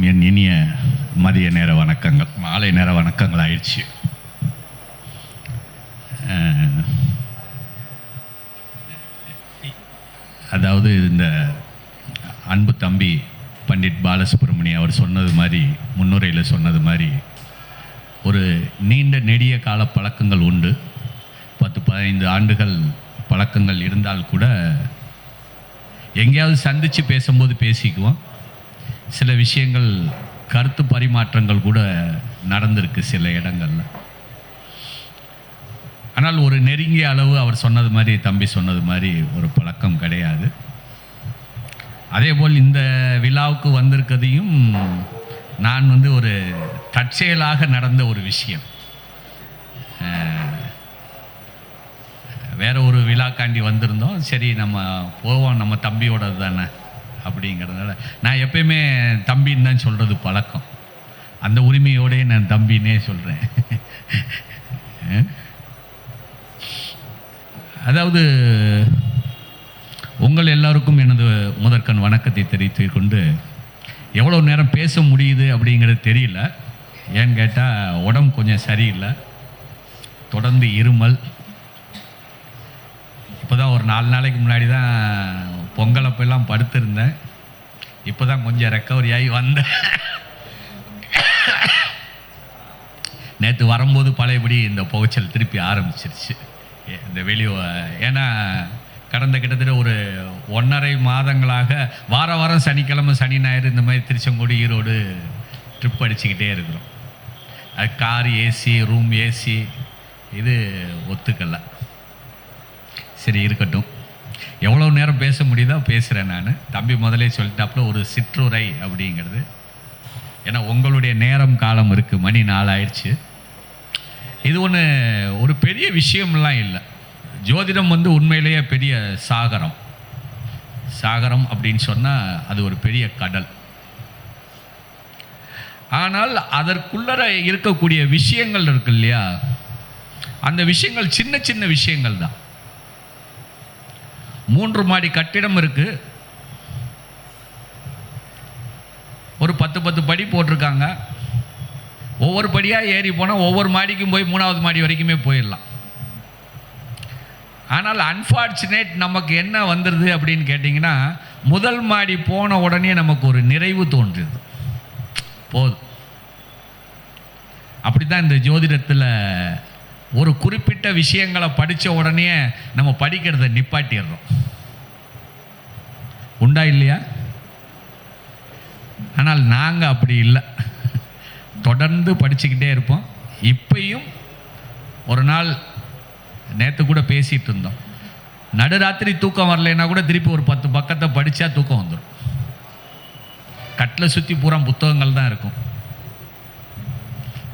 அனைவருக்கும் என் இனிய மதிய நேர வணக்கங்கள். மாலை நேர வணக்கங்கள் ஆயிடுச்சு. அதாவது இந்த அன்பு தம்பி பண்டிட் பாலசுப்ரமணியம் அவர் சொன்னது மாதிரி முன்னுரையில் சொன்னது மாதிரி ஒரு நீண்ட நெடிய கால பழக்கங்கள் உண்டு. பத்து பதினைந்து ஆண்டுகள் பழக்கங்கள் இருந்தால் கூட எங்கேயாவது சந்தித்து பேசும்போது பேசிக்குவோம். சில விஷயங்கள் கருத்து பரிமாற்றங்கள் கூட நடந்திருக்கு சில இடங்களில். ஆனால் ஒரு நெருங்கிய அளவு அவர் சொன்னது மாதிரி தம்பி சொன்னது மாதிரி ஒரு பழக்கம் கிடையாது. அதேபோல் இந்த விழாவுக்கு வந்திருக்கதையும் நான் வந்து ஒரு தற்செயலாக நடந்த ஒரு விஷயம். வேற ஒரு விழாக்காண்டி வந்திருந்தோம். சரி நம்ம போவோம் நம்ம தம்பியோட தானே. அப்படிங்கிறதுனால நான் எப்பயுமே தம்பின்னு தான் சொல்கிறது பழக்கம். அந்த உரிமையோடே நான் தம்பின்னே சொல்கிறேன் அதாவது உங்கள் எல்லாருக்கும் எனது முதற்கண் வணக்கத்தை தெரிவித்து கொண்டு எவ்வளோ நேரம் பேச முடியுது அப்படிங்கிறது தெரியல. ஏன்னு கேட்டால் உடம்பு கொஞ்சம் சரியில்லை. தொடர்ந்து இருமல். இப்போ தான் ஒரு நாலு நாளைக்கு முன்னாடி தான் பொங்கலப்பெல்லாம் படுத்திருந்தேன். இப்போ தான் கொஞ்சம் ரெக்கவரி ஆகி வந்தேன். நேற்று வரும்போது பழையபடி இந்த புகைச்சல் திருப்பி ஆரம்பிச்சிருச்சு. இந்த வெளியே ஏன்னா கடந்த கிட்டத்தட்ட ஒரு ஒன்றரை மாதங்களாக வார வாரம் சனிக்கிழமை சனி ஞாயிறு இந்த மாதிரி திருச்செங்கோடு ஈரோடு ட்ரிப் அடிச்சுக்கிட்டே இருக்கிறோம். அது கார் ஏசி ரூம் ஏசி இது ஒத்துக்கல. சரி இருக்கட்டும். எவ்வளோ நேரம் பேச முடியுதோ பேசுகிறேன் நான். தம்பி முதலே சொல்லிட்டாப்புல ஒரு சிற்றுரை அப்படிங்கிறது. ஏன்னா உங்களுடைய நேரம் காலம் இருக்குது மணி நாள் ஆயிடுச்சு இது ஒன்று ஒரு பெரிய விஷயம்லாம் இல்லை. ஜோதிடம் வந்து உண்மையிலேயே பெரிய சாகரம். சாகரம் அப்படின்னு சொன்னால் அது ஒரு பெரிய கடல். ஆனால் அதற்குள்ளர இருக்கக்கூடிய விஷயங்கள் இருக்கு இல்லையா? அந்த விஷயங்கள் சின்ன சின்ன விஷயங்கள் தான். மூன்று மாடி கட்டிடம் இருக்கு. ஒரு பத்து பத்து படி போட்டிருக்காங்க. ஒவ்வொரு படியாக ஏறி போனால் ஒவ்வொரு மாடிக்கும் போய் மூணாவது மாடி வரைக்குமே போயிடலாம். ஆனால் அன்ஃபார்ச்சுனேட் நமக்கு என்ன வந்துடுது அப்படின்னு கேட்டிங்கன்னா முதல் மாடி போன உடனே நமக்கு ஒரு நிறைவு தோன்றுது. போதும். அப்படி தான் இந்த ஜோதிடத்தில் ஒரு குறிப்பிட்ட விஷயங்களை படித்த உடனே நம்ம படிக்கிறத நிப்பாட்டிடுறோம். உண்டா இல்லையா? ஆனால் நாங்கள் அப்படி இல்லை. தொடர்ந்து படிச்சுக்கிட்டே இருப்போம். இப்பையும் ஒரு நாள் நேற்று கூட பேசிகிட்டு இருந்தோம். நடுராத்திரி தூக்கம் வரலைன்னா கூட திருப்பி ஒரு பத்து பக்கத்தை படித்தா தூக்கம் வந்துடும் கட்டில் சுற்றி பூரா புத்தகங்கள் தான் இருக்கும்.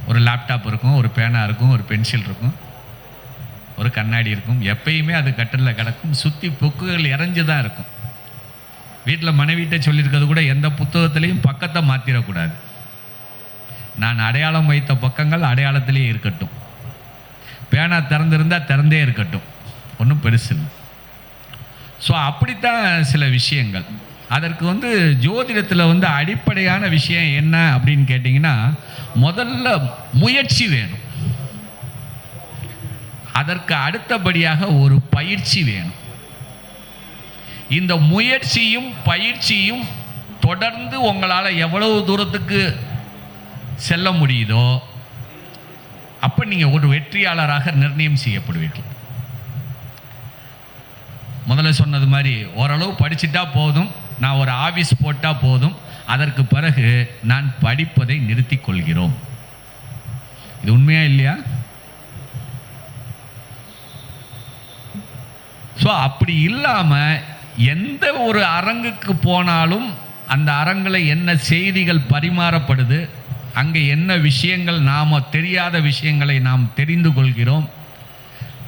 ஒரு லேப்டாப் இருக்கும் ஒரு பேனா இருக்கும் ஒரு பென்சில் இருக்கும் ஒரு கண்ணாடி இருக்கும். எப்பயுமே அது கட்டிலில் கிடக்கும். சுற்றி புக்குகள் இறஞ்சு தான் இருக்கும். வீட்டில் மனைவிட்ட சொல்லியிருக்கிறது கூட எந்த புத்தகத்திலையும் பக்கத்தை மாற்றிடக்கூடாது நான் அடையாளம் வைத்த பக்கங்கள் அடையாளத்திலே இருக்கட்டும். பேனா திறந்திருந்தால் திறந்தே இருக்கட்டும். ஒன்றும் பெருசு இல்லை ஸோ அப்படித்தான் சில விஷயங்கள். அதற்கு வந்து ஜோதிடத்தில் வந்து அடிப்படையான விஷயம் என்ன அப்படின்னு கேட்டிங்கன்னா முதல்ல முயற்சி வேணும். அதற்கு அடுத்தபடியாக ஒரு பயிற்சி வேணும். இந்த முயற்சியும் பயிற்சியும் தொடர்ந்து உங்களால் எவ்வளவு தூரத்துக்கு செல்ல முடியுதோ அப்போ நீங்கள் ஒரு வெற்றியாளராக நிர்ணயம் செய்யப்படுவீர்கள். முதல்ல சொன்னது மாதிரி ஓரளவு படிச்சுட்டா போதும். நான் ஒரு ஆஃபீஸ் போட்டால் போதும். அதற்கு பிறகு நான் படிப்பதை நிறுத்தி கொள்கிறோம். இது உண்மையா இல்லையா? ஸோ அப்படி இல்லாமல் எந்த ஒரு அரங்குக்கு போனாலும் அந்த அரங்கில் என்ன செய்திகள் பரிமாறப்படுது அங்கே என்ன விஷயங்கள் நாம் தெரியாத விஷயங்களை நாம் தெரிந்து கொள்கிறோம்.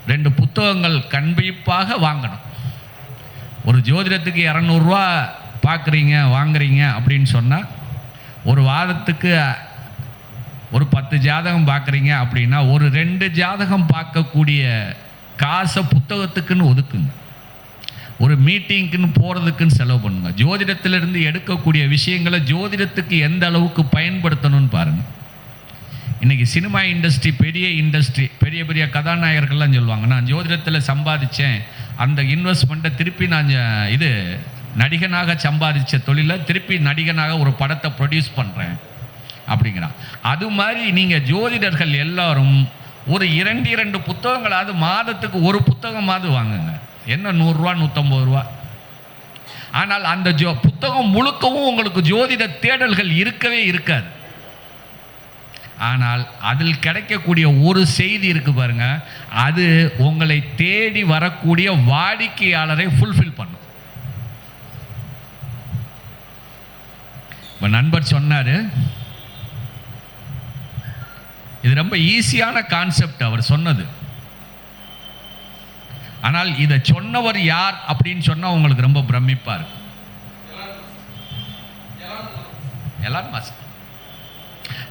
ரெண்டு புத்தகங்கள் கண்டிப்பாக வாங்கணும். ஒரு ஜோதிடத்துக்கு இரநூறுவா பார்க்குறீங்க வாங்குறீங்க அப்படின்னு சொன்னால் ஒரு வாரத்துக்கு ஒரு பத்து ஜாதகம் பார்க்குறீங்க அப்படின்னா ஒரு ரெண்டு ஜாதகம் பார்க்கக்கூடிய காசை புத்தகத்துக்குன்னு ஒதுக்குங்க. ஒரு மீட்டிங்க்குன்னு போகிறதுக்குன்னு செலவு பண்ணுங்க. ஜோதிடத்திலிருந்து எடுக்கக்கூடிய விஷயங்களை ஜோதிடத்துக்கு எந்த அளவுக்கு பயன்படுத்தணும்னு பாருங்கள் இன்றைக்கி சினிமா இண்டஸ்ட்ரி பெரிய இண்டஸ்ட்ரி பெரிய பெரிய கதாநாயகர்கள்லாம் சொல்லுவாங்க நான் ஜோதிடத்தில் சம்பாதிச்சேன் அந்த இன்வெஸ்ட்மெண்ட்டை திருப்பி நான் இது நடிகனாக சம்பாதிச்ச தொழிலை திருப்பி நடிகனாக ஒரு படத்தை ப்ரொடியூஸ் பண்ணுறேன் அப்படிங்கிறான். அது மாதிரி நீங்கள் ஜோதிடர்கள் எல்லாரும் ஒரு இரண்டு இரண்டு புத்தகங்களாவது மாதத்துக்கு ஒரு புத்தகமாவது வாங்குங்க. என்ன நூறுரூவா நூற்றம்பது ரூபா? ஆனால் அந்த ஜோ புத்தகம் முழுக்கவும் உங்களுக்கு ஜோதிட தேடல்கள் இருக்கவே இருக்காது. ஆனால் அதில் கிடைக்கக்கூடிய ஒரு செய்தி இருக்குது பாருங்க. அது உங்களை தேடி வரக்கூடிய வாடிக்கையாளரை ஃபுல்ஃபில் பண்ணும். இப்போ நண்பர் சொன்னார். இது ரொம்ப ஈஸியான கான்செப்ட் அவர் சொன்னது. ஆனால் இதை சொன்னவர் யார் அப்படின்னு சொன்னால் உங்களுக்கு ரொம்ப பிரமிப்பாக இருக்கும். எலான்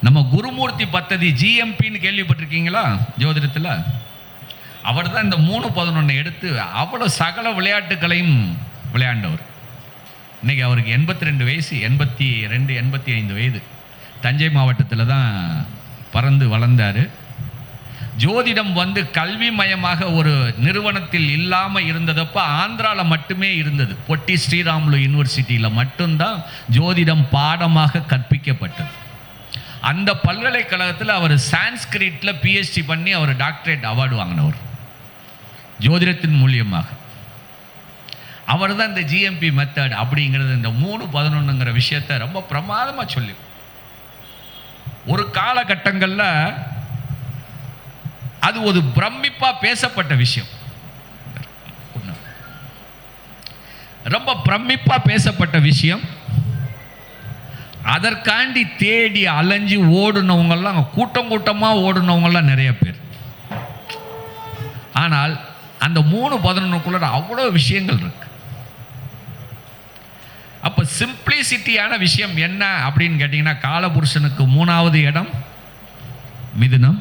நம்ம குருமூர்த்தி பத்ததி ஜிஎம்பின்னு கேள்விப்பட்டிருக்கீங்களா? ஜோதிடத்தில்? அவர் தான் இந்த மூணு பதினொன்று எடுத்து அவ்வளோ சகல விளையாட்டுகளையும் விளையாண்டவர். இன்றைக்கி அவருக்கு எண்பத்தி ரெண்டு வயசு எண்பத்தி ரெண்டு எண்பத்தி ஐந்து வயது. தஞ்சை மாவட்டத்தில் தான் பறந்து வளர்ந்தார். ஜோதிடம் வந்து கல்வி மயமாக ஒரு நிறுவனத்தில் இல்லாமல் இருந்ததப்போ ஆந்திராவில் மட்டுமே இருந்தது. பொட்டி ஸ்ரீராமுலு யூனிவர்சிட்டியில் மட்டும்தான் ஜோதிடம் பாடமாக கற்பிக்கப்பட்டது. அந்த பல்கலைக்கழகத்தில் அவர் சான்ஸ்கிரிட்டில் பிஹெச்டி பண்ணி அவர் டாக்டரேட் அவார்டு வாங்கினவர். ஜோதிடத்தின் மூலியமாக. அவர் தான் இந்த ஜிஎம்பி மெத்தட் அப்படிங்கிறது இந்த மூணு பதினொன்றுங்கிற விஷயத்த ரொம்ப பிரமாதமாக சொல்லி. ஒரு காலகட்டங்களில் அது ஒரு பிரமிப்பாக பேசப்பட்ட விஷயம். ரொம்ப பிரமிப்பாக பேசப்பட்ட விஷயம். அதற்காண்டி தேடி அலைஞ்சு ஓடுனவங்கெல்லாம் கூட்டம் கூட்டமாக ஓடுனவங்கெல்லாம் நிறைய பேர். ஆனால் அந்த மூணு பதினொன்றுக்குள்ள அவ்வளோ விஷயங்கள் இருக்கு. அப்போ சிம்பிளிசிட்டியான விஷயம் என்ன அப்படின்னு கேட்டிங்கன்னா காலபுருஷனுக்கு மூணாவது இடம் மிதுனம்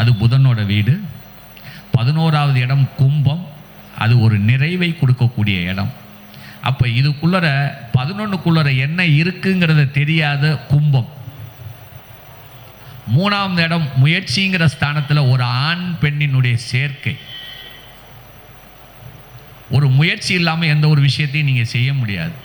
அது புதனோட வீடு. பதினோராவது இடம் கும்பம் அது ஒரு நிறைவை கொடுக்கக்கூடிய இடம். அப்போ இதுக்குள்ளர பதினொன்றுக்குள்ளர என்ன இருக்குங்கிறத தெரியாத கும்பம். மூணாவது இடம் முயற்சிங்கிற ஸ்தானத்தில் ஒரு ஆண் பெண்ணினுடைய சேர்க்கை. ஒரு முயற்சி இல்லாமல் எந்த ஒரு விஷயத்தையும் நீங்கள் செய்ய முடியாது.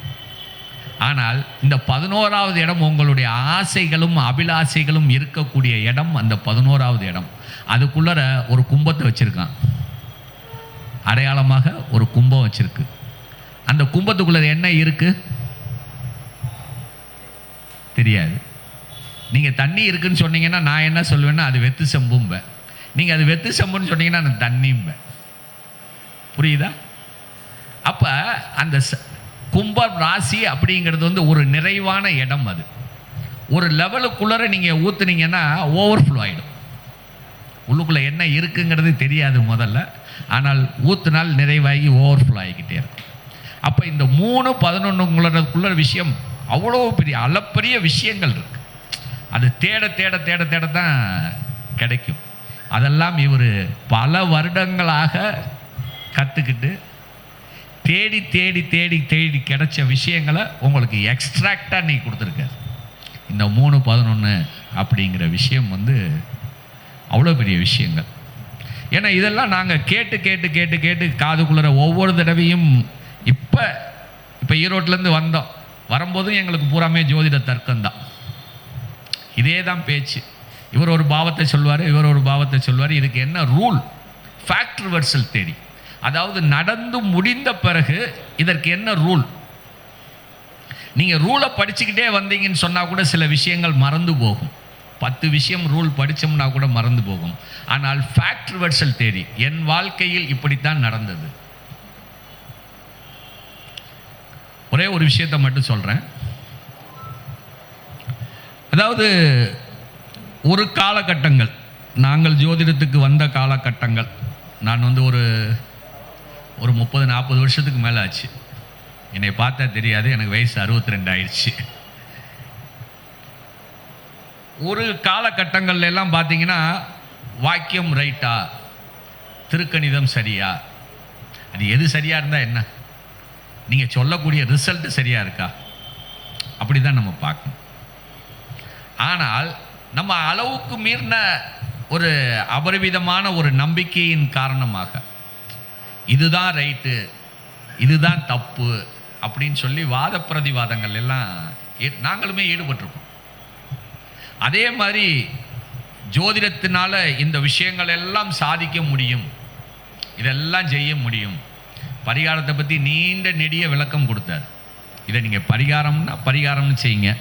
ஆனால் இந்த பதினோராவது இடம் உங்களுடைய ஆசைகளும் அபிலாசைகளும் இருக்கக்கூடிய இடம் அந்த பதினோராவது இடம். அதுக்குள்ளர ஒரு கும்பத்தை வச்சுருக்கான். அடையாளமாக ஒரு கும்பம் வச்சுருக்கு. அந்த கும்பத்துக்குள்ளே என்ன இருக்குது தெரியாது. நீங்கள் தண்ணி இருக்குன்னு சொன்னீங்கன்னா நான் என்ன சொல்லுவேன்னா அது வெத்து செம்பும்பேன் நீங்கள் அது வெத்து செம்புன்னு சொன்னீங்கன்னா நான் தண்ணியும்பேன் புரியுதா? அப்போ அந்த ச- கும்பம் ராசி அப்படிங்கிறது வந்து ஒரு நிறைவான இடம் அது. ஒரு லெவலுக்குள்ளே நீங்கள் ஊற்றுனீங்கன்னா ஓவர்ஃப்ளோ ஆகிடும் உள்ளுக்குள்ளே என்ன இருக்குங்கிறது தெரியாது முதல்ல. ஆனால் ஊற்றுனால் நிறைவாகி ஓவர்ஃப்ளோ ஆகிக்கிட்டே இருக்கும். அப்போ இந்த மூணு பதினொன்றுங்களுக்குள்ள விஷயம் அவ்வளோ பெரிய அளப்பரிய விஷயங்கள் இருக்குது அது தேட தேட தேட தேட தான் கிடைக்கும். அதெல்லாம் இவர் பல வருடங்களாக கற்றுக்கிட்டு தேடி தேடி தேடி தேடி கிடைச்ச விஷயங்களை உங்களுக்கு எக்ஸ்ட்ராக்டாக நீ கொடுத்துருக்காரு. இந்த மூணு பதினொன்று அப்படிங்கிற விஷயம் வந்து அவ்வளோ பெரிய விஷயங்கள். ஏன்னா இதெல்லாம் நாங்கள் கேட்டு கேட்டு கேட்டு கேட்டு காதுக்குள்ளற ஒவ்வொரு தடவையும் இப்போ இப்போ ஈரோட்டிலேருந்து வந்தோம். வரும்போதும் எங்களுக்கு பூராமே ஜோதிட தர்க்கம்தான். இதே தான் பேச்சு. இவர் ஒரு பாவத்தை சொல்வார் இவர் ஒரு பாவத்தை சொல்வார். இதுக்கு என்ன ரூல் ஃபேக்ட் ரிவர்சல் தேடி அதாவது நடந்து முடிந்த பிறகு இதற்கு என்ன ரூல்? நீங்கள் ரூலை படிச்சுக்கிட்டே வந்தீங்கன்னு சொன்னால் கூட சில விஷயங்கள் மறந்து போகும். பத்து விஷயம் ரூல் படித்தோம்னா கூட மறந்து போகும். ஆனால் ஃபேக்ட் ரிவர்சல் தேடி என் வாழ்க்கையில் இப்படித்தான் நடந்தது. ஒரே ஒரு விஷயத்தை மட்டும் சொல்கிறேன் அதாவது ஒரு காலகட்டங்கள் நாங்கள் ஜோதிடத்துக்கு வந்த காலகட்டங்கள். நான் வந்து ஒரு ஒரு முப்பது நாற்பது வருஷத்துக்கு மேலே ஆச்சு. என்னை பார்த்தா தெரியாது எனக்கு வயசு அறுபத்தி ரெண்டு ஆயிடுச்சு. ஒரு காலகட்டங்கள்ல எல்லாம் பார்த்தீங்கன்னா வாக்கியம் ரைட்டா? திருக்கணிதம் சரியா? அது எது சரியாக இருந்தால் என்ன? நீங்கள் சொல்லக்கூடிய ரிசல்ட் சரியாக இருக்கா? அப்படி தான் நம்ம பார்க்கணும். ஆனால் நம்ம அளவுக்கு மீறின ஒரு அபரிவிதமான ஒரு நம்பிக்கையின் காரணமாக இதுதான் ரைட்டு இதுதான் தப்பு அப்படின்னு சொல்லி வாத பிரதிவாதங்கள் எல்லாம் நாங்களுமே ஈடுபட்டிருக்கோம். அதே மாதிரி ஜோதிடத்தினால இந்த விஷயங்கள் எல்லாம் சாதிக்க முடியும் இதெல்லாம் செய்ய முடியும். பரிகாரத்தை பற்றி நீண்ட நெடிய விளக்கம் கொடுத்தார். இதை நீங்கள் பரிகாரம்னா பரிகாரம்னு செய்யுங்க.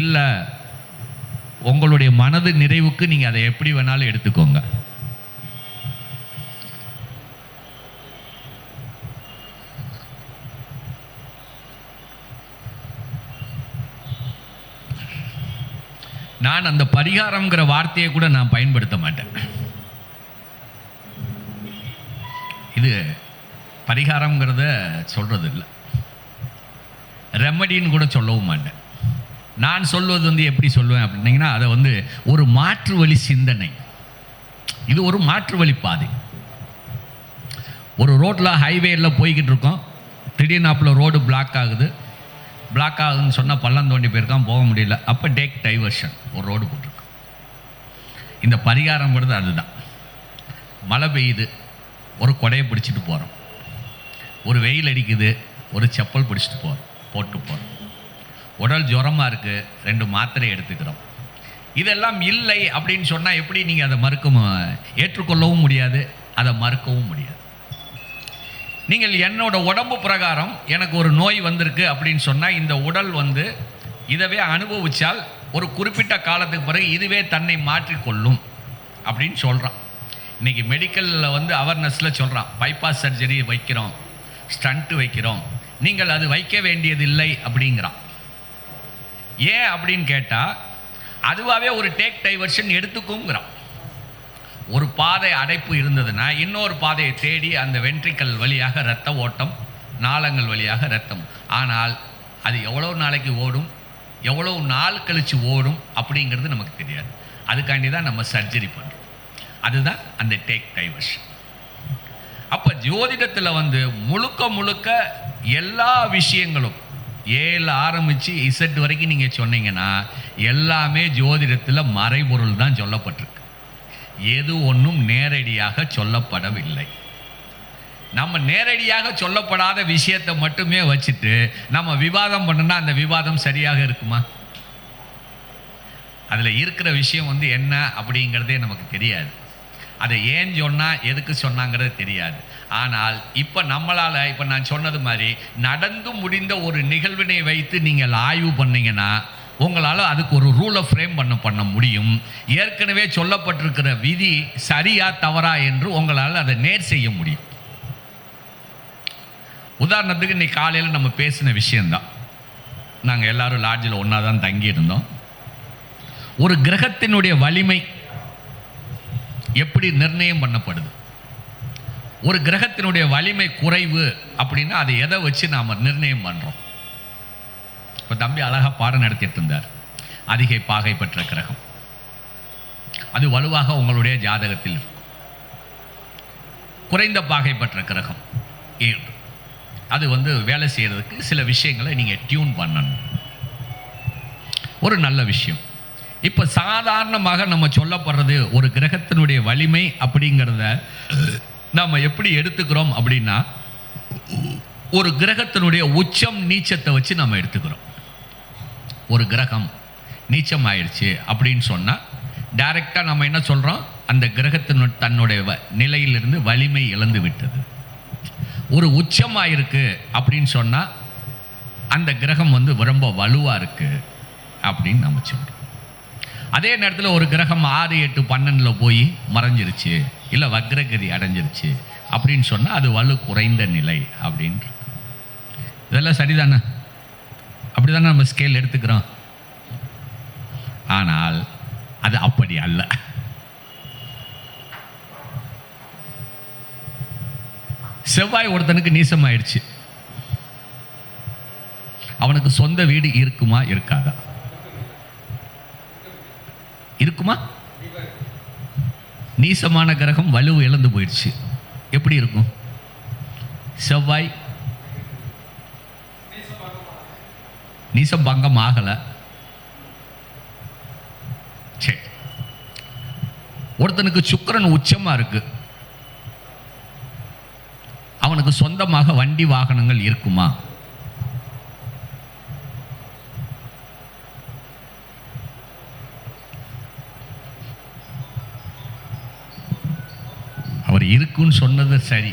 இல்லை உங்களுடைய மனது நிறைவுக்கு நீங்கள் அதை எப்படி வேணாலும் எடுத்துக்கோங்க. நான் அந்த பரிகாரம்ங்கிற வார்த்தையை கூட நான் பயன்படுத்த மாட்டேன். இது பரிகாரம்ங்கிறத சொல்கிறது இல்லை ரெமடின்னு கூட சொல்லவும் மாட்டேன். நான் சொல்வது வந்து எப்படி சொல்லுவேன் அப்படின்னீங்கன்னா அதை வந்து ஒரு மாற்று வழி சிந்தனை. இது ஒரு மாற்று வழி பாதை. ஒரு ரோட்டில் ஹைவேயில் போய்கிட்டு இருக்கோம். திடீர்னாப்பில் ரோடு பிளாக் ஆகுது. பிளாக் ஆகுதுன்னு சொன்னால் பள்ளம் தோண்டி போயிருக்கான் போக முடியல. அப்போ டேக் டைவர்ஷன் ஒரு ரோடு போட்டிருக்கு. இந்த பரிகாரங்கிறது அதுதான். மழை பெய்யுது. ஒரு கொடையை பிடிச்சிட்டு போகிறோம் ஒரு வெயில் அடிக்குது. ஒரு செப்பல் பிடிச்சிட்டு போகிறோம் போட்டு போகிறோம் உடல் ஜுரமாக இருக்குது ரெண்டு மாத்திரை எடுத்துக்கிறோம். இதெல்லாம் இல்லை அப்படின்னு சொன்னால் எப்படி நீங்கள் அதை மறுக்க ஏற்றுக்கொள்ளவும் முடியாது. அதை மறுக்கவும் முடியாது. நீங்கள் என்னோட உடம்பு பிரகாரம் எனக்கு ஒரு நோய் வந்திருக்கு அப்படின்னு சொன்னால் இந்த உடல் வந்து இதவே அனுபவித்தால் ஒரு குறிப்பிட்ட காலத்துக்கு பிறகு இதுவே தன்னை மாற்றிக்கொள்ளும் அப்படின்னு சொல்கிறான் இன்னைக்கு மெடிக்கலில் வந்து அவேர்னஸில் சொல்கிறான் பைபாஸ் சர்ஜரி வைக்கிறோம் ஸ்டண்ட்டு வைக்கிறோம் நீங்கள் அது வைக்க வேண்டியதில்லை அப்படிங்கிறான். ஏன் அப்படின்னு கேட்டால் அதுவாகவே ஒரு டேக் டைவர்ஷன் எடுத்துக்குங்கிறான் ஒரு பாதை அடைப்பு இருந்ததுன்னா இன்னொரு பாதையை தேடி அந்த வென்ட்ரிக்கல் வழியாக இரத்த ஓட்டம் நாளங்கள் வழியாக ரத்தம் ஆனால் அது எவ்வளோ நாளைக்கு ஓடும் எவ்வளோ நாள் கழித்து ஓடும் அப்படிங்கிறது நமக்கு தெரியாது. அதுக்காண்டி தான் நம்ம சர்ஜரி பண்ணுறோம் அதுதான் அந்த டேக் டைவர்ஷன். அப்போ ஜோதிடத்தில் வந்து முழுக்க முழுக்க எல்லா விஷயங்களும் ஏல ஆரம்பித்து இசட் வரைக்கும் நீங்கள் சொன்னீங்கன்னா எல்லாமே ஜோதிடத்தில் மறைபொருள் தான் சொல்லப்பட்டிருக்கு. எது ஒன்றும் நேரடியாக சொல்லப்படவில்லை. நம்ம நேரடியாக சொல்லப்படாத விஷயத்தை மட்டுமே வச்சுட்டு நம்ம விவாதம் பண்ணோம்னா அந்த விவாதம் சரியாக இருக்குமா? அதில் இருக்கிற விஷயம் வந்து என்ன அப்படிங்கிறதே நமக்கு தெரியாது. அதை ஏன் சொன்னால் எதுக்கு சொன்னாங்கிறது தெரியாது. ஆனால் இப்போ நம்மளால் இப்போ நான் சொன்னது மாதிரி நடந்து முடிந்த ஒரு நிகழ்வினை வைத்து நீங்கள் ஆய்வு பண்ணீங்கன்னா உங்களால் அதுக்கு ஒரு ரூலை ஃப்ரேம் பண்ண பண்ண முடியும். ஏற்கனவே சொல்லப்பட்டிருக்கிற விதி சரியா தவறா என்று உங்களால் அதை நேர் செய்ய முடியும். உதாரணத்துக்கு இன்னைக்கு காலையில் நம்ம பேசின விஷயந்தான் நாங்கள் எல்லாரும் லாட்ஜில் ஒன்றா தான் தங்கியிருந்தோம். ஒரு கிரகத்தினுடைய வலிமை எப்படி நிர்ணயம் பண்ணப்படுது? ஒரு கிரகத்தினுடைய வலிமை குறைவு அப்படின்னா அதை எதை வச்சு நாம் நிர்ணயம் பண்ணுறோம் இப்போ தம்பி அழகாக பாடம் நடத்திட்டு இருந்தார். அதிகை பாகை பெற்ற கிரகம். அது வலுவாக உங்களுடைய ஜாதகத்தில் இருக்கும். குறைந்த பாகை பெற்ற கிரகம். ஏழு. அது வந்து வேலை செய்கிறதுக்கு சில விஷயங்களை நீங்கள் டியூன் பண்ணணும். ஒரு நல்ல விஷயம். இப்போ சாதாரணமாக நம்ம சொல்லப்படுறது ஒரு கிரகத்தினுடைய வலிமை அப்படிங்கிறத நாம் எப்படி எடுத்துக்கிறோம் அப்படின்னா ஒரு கிரகத்தினுடைய உச்சம் நீச்சத்தை வச்சு நம்ம எடுத்துக்கிறோம். ஒரு கிரகம் நீச்சம் ஆயிடுச்சு அப்படின்னு சொன்னால் டைரெக்டாக நம்ம என்ன சொல்கிறோம் அந்த கிரகத்தின் தன்னுடைய வ நிலையிலிருந்து வலிமை இழந்து விட்டது. ஒரு உச்சமாயிருக்கு அப்படின்னு சொன்னால் அந்த கிரகம் வந்து ரொம்ப வலுவாக இருக்குது அப்படின்னு நம்ம சொல்கிறோம் அதே நேரத்தில் ஒரு கிரகம் ஆறு எட்டு பன்னெண்டில் போய் மறைஞ்சிருச்சு இல்லை வக்ரகதி அடைஞ்சிருச்சு அப்படின்னு சொன்னால் அது வலு குறைந்த நிலை அப்படின்ட்டு இதெல்லாம் சரிதானே? அப்படி தானே நம்ம ஸ்கேல் எடுத்துக்கிறோம். ஆனால் அது அப்படி அல்ல. செவ்வாய் ஒருத்தனுக்கு நீசமாயிடுச்சு. அவனுக்கு சொந்த வீடு இருக்குமா இருக்காதா? இருக்குமா? நீசமான கிரகம் வலு இழந்து போயிடுச்சு. எப்படி இருக்கும்? செவ்வாய் நீசம்பங்கம் ஆகலை சரி ஒருத்தனுக்கு சுக்கரன் உச்சமா இருக்கு. அவனுக்கு சொந்தமாக வண்டி வாகனங்கள் இருக்குமா? அவர் இருக்குன்னு சொன்னது சரி.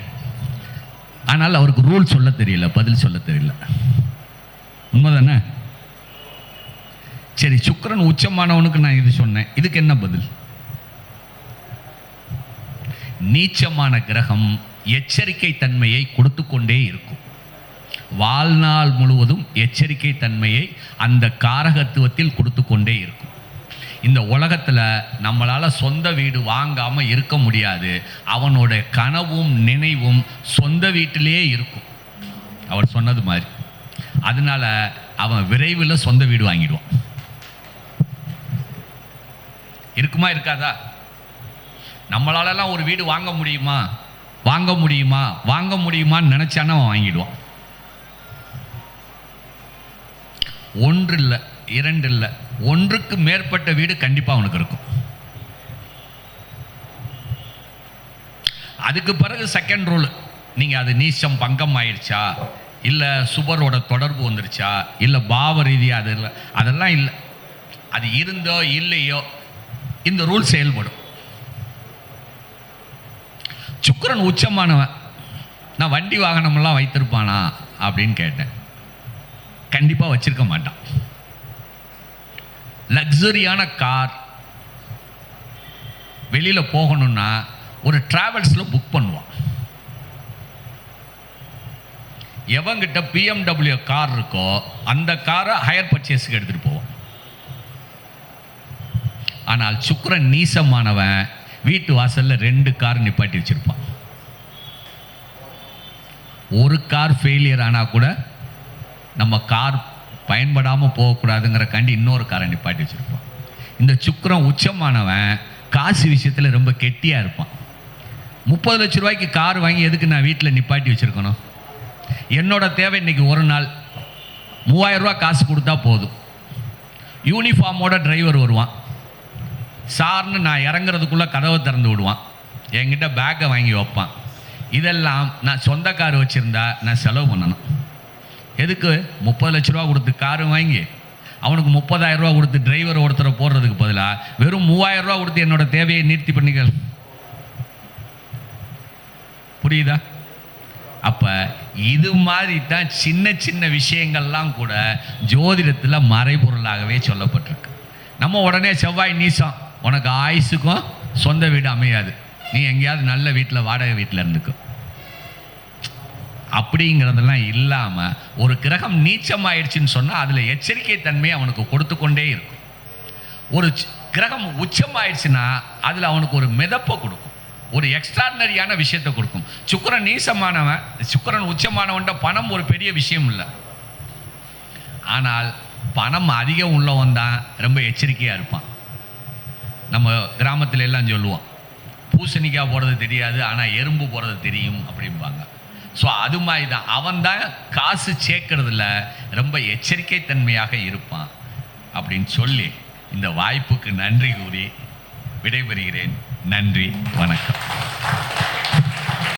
ஆனால் அவருக்கு ரூல் சொல்ல தெரியல பதில் சொல்ல தெரியல. உண்மைதானே? சரி சுக்கரன் உச்சமானவனுக்கு நான் இது சொன்னேன். இதுக்கு என்ன பதில்? நீச்சமான கிரகம் எச்சரிக்கை தன்மையை கொடுத்து கொண்டே இருக்கும். வாழ்நாள் முழுவதும் எச்சரிக்கை தன்மையை அந்த காரகத்துவத்தில் கொடுத்து கொண்டே இருக்கும். இந்த உலகத்தில் நம்மளால் சொந்த வீடு வாங்காமல் இருக்க முடியாது. அவனோட கனவும் நினைவும் சொந்த வீட்டிலேயே இருக்கும். அவர் சொன்னது மாதிரி. அதனால அவன் விரைவில் சொந்த வீடு வாங்கிடுவான். இருக்குமா இருக்காதா? நம்மளாலலாம் ஒரு வீடு வாங்க முடியுமா? வாங்க முடியுமா? வாங்க முடியுமான்னு நினைச்சானா அவன் வாங்கிடுவான். ஒன்று இல்லை இரண்டு இல்லை ஒன்றுக்கு மேற்பட்ட வீடு கண்டிப்பாக அவனுக்கு இருக்கும். அதுக்கு பிறகு செகண்ட் ரூல் நீங்கள் அது நீச்சம் பங்கம் ஆயிடுச்சா? இல்லை சுபரோட தொடர்பு வந்துருச்சா? இல்லை பாவ ரீதியாக அது இல்லை அதெல்லாம் இல்லை. அது இருந்தோ இல்லையோ இந்த ரூல் செயல்படும். சுக்கிரன் உச்சமானவன். நான் வண்டி வாகனமெல்லாம் வைத்திருப்பானா? அப்படின்னு கேட்டேன். கண்டிப்பாக வச்சிருக்க மாட்டான். லக்ஸரியான கார். வெளியில் போகணும்னா ஒரு ட்ராவல்ஸில் புக் பண்ணுவான். எவங்கிட்ட பிஎம்டபிள்யூ கார் இருக்கோ அந்த காரை ஹையர் பர்ச்சேஸுக்கு எடுத்துகிட்டு போவான் ஆனால் சுக்கரன் நீசமானவன் வீட்டு வாசலில் ரெண்டு கார் நிப்பாட்டி வச்சுருப்பான். ஒரு கார் ஃபெயிலியர் ஆனால் கூட நம்ம கார் பயன்படாமல் போகக்கூடாதுங்கிறக்காண்டி இன்னொரு காரை நிப்பாட்டி வச்சுருப்பான். இந்த சுக்கரம் உச்சமானவன் காசு விஷயத்தில் ரொம்ப கெட்டியாக இருப்பான். முப்பது லட்ச ரூபாய்க்கு கார் வாங்கி எதுக்கு நான் வீட்டில் நிப்பாட்டி வச்சுருக்கணும்? என்னோட தேவை இன்றைக்கி ஒரு நாள். மூவாயிரம் காசு கொடுத்தா போதும். யூனிஃபார்மோட டிரைவர் வருவான். சார்னு நான் இறங்குறதுக்குள்ளே கதவை திறந்து விடுவான். என்கிட்ட பேக்கை வாங்கி வைப்பான். இதெல்லாம் நான் சொந்த கார் வச்சுருந்தா நான் செலவு பண்ணணும். எதுக்கு? முப்பது லட்ச ரூபா கொடுத்து காரு வாங்கி அவனுக்கு முப்பதாயிரம் ரூபா கொடுத்து டிரைவர் ஒருத்தரை போடுறதுக்கு பதிலாக வெறும் மூவாயிரம் ரூபா கொடுத்து என்னோட தேவையை நிறுத்தி பண்ணிக்கல். புரியுதா? அப்போ இது மாதிரி தான் சின்ன சின்ன விஷயங்கள்லாம் கூட ஜோதிடத்தில் மறைபொருளாகவே சொல்லப்பட்டிருக்கு. நம்ம உடனே செவ்வாய் நீசம். உனக்கு ஆயுசுக்கும் சொந்த வீடு அமையாது. நீ எங்கேயாவது நல்ல வீட்டில் வாடகை வீட்டில் இருந்துக்கும் அப்படிங்கிறதெல்லாம் இல்லாமல் ஒரு கிரகம் நீச்சமாயிடுச்சுன்னு சொன்னால் அதில் எச்சரிக்கை தன்மையை அவனுக்கு கொடுத்து கொண்டே இருக்கும். ஒரு கிரகம் உச்சமாயிடுச்சுன்னா அதில் அவனுக்கு ஒரு மிதப்பை கொடுக்கும். ஒரு எக்ஸ்ட்ராடினரியான விஷயத்தை கொடுக்கும். சுக்கரன் நீசமானவன் சுக்கிரன் உச்சமானவன்ட்ட பணம் ஒரு பெரிய விஷயம் இல்லை. ஆனால் பணம் அதிகம் உள்ளவன் தான் ரொம்ப எச்சரிக்கையாக இருப்பான். நம்ம கிராமத்தில் எல்லாம் சொல்லுவோம் பூசணிக்காய் போடுறது தெரியாது ஆனால் எறும்பு போடுறது தெரியும் அப்படிம்பாங்க. ஸோ அது மாதிரி தான் அவன் தான் காசு சேர்க்கறதுல ரொம்ப எச்சரிக்கை தன்மையாக இருப்பான் அப்படின்னு சொல்லி இந்த வாய்ப்புக்கு நன்றி கூறி விடைபெறுகிறேன். நன்றி வணக்கம்.